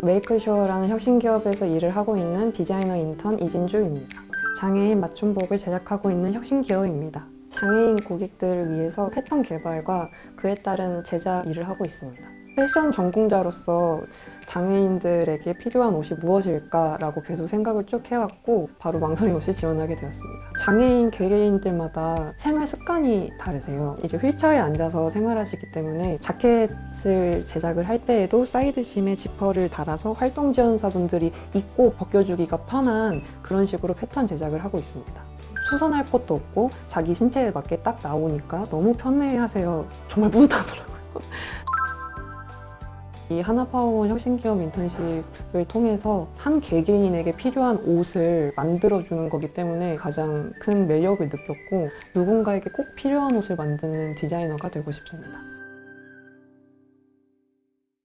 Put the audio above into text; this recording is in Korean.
메이크쇼라는 혁신기업에서 일을 하고 있는 디자이너 인턴 이진주입니다. 장애인 맞춤복을 제작하고 있는 혁신기업입니다. 장애인 고객들을 위해서 패턴 개발과 그에 따른 제작 일을 하고 있습니다. 패션 전공자로서 장애인들에게 필요한 옷이 무엇일까라고 계속 생각을 쭉 해왔고 바로 망설임 없이 지원하게 되었습니다. 장애인 개개인들마다 생활 습관이 다르세요. 이제 휠체어에 앉아서 생활하시기 때문에 자켓을 제작을 할 때에도 사이드 심에 지퍼를 달아서 활동 지원사분들이 입고 벗겨주기가 편한 그런 식으로 패턴 제작을 하고 있습니다. 수선할 것도 없고 자기 신체에 맞게 딱 나오니까 너무 편해하세요. 정말 뿌듯하더라고요. 이 하나파원 혁신기업 인턴십을 통해서 한 개개인에게 필요한 옷을 만들어주는 거기 때문에 가장 큰 매력을 느꼈고 누군가에게 꼭 필요한 옷을 만드는 디자이너가 되고 싶습니다.